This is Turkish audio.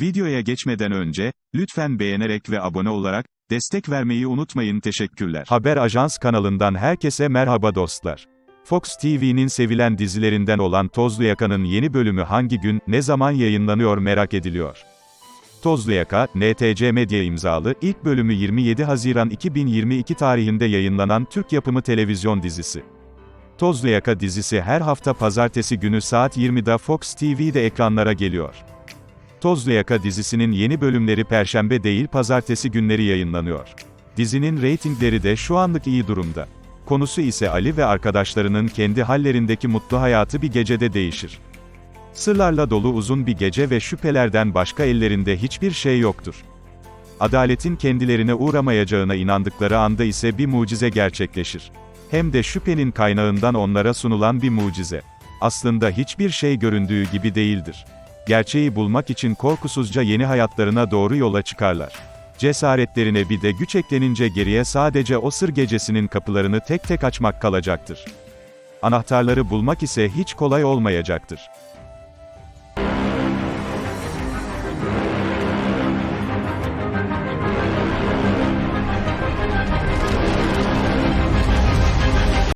Videoya geçmeden önce, lütfen beğenerek ve abone olarak, destek vermeyi unutmayın teşekkürler. Haber Ajans kanalından herkese merhaba dostlar. Fox TV'nin sevilen dizilerinden olan Tozlu Yaka'nın yeni bölümü hangi gün, ne zaman yayınlanıyor merak ediliyor. Tozlu Yaka, NTC Medya imzalı, ilk bölümü 27 Haziran 2022 tarihinde yayınlanan Türk yapımı televizyon dizisi. Tozlu Yaka dizisi her hafta pazartesi günü saat 20'da Fox TV'de ekranlara geliyor. Tozlu Yaka dizisinin yeni bölümleri perşembe değil pazartesi günleri yayınlanıyor. Dizinin reytingleri de şu anlık iyi durumda. Konusu ise Ali ve arkadaşlarının kendi hallerindeki mutlu hayatı bir gecede değişir. Sırlarla dolu uzun bir gece ve şüphelerden başka ellerinde hiçbir şey yoktur. Adaletin kendilerine uğramayacağına inandıkları anda ise bir mucize gerçekleşir. Hem de şüphenin kaynağından onlara sunulan bir mucize. Aslında hiçbir şey göründüğü gibi değildir. Gerçeği bulmak için korkusuzca yeni hayatlarına doğru yola çıkarlar. Cesaretlerine bir de güç eklenince geriye sadece o sır gecesinin kapılarını tek tek açmak kalacaktır. Anahtarları bulmak ise hiç kolay olmayacaktır.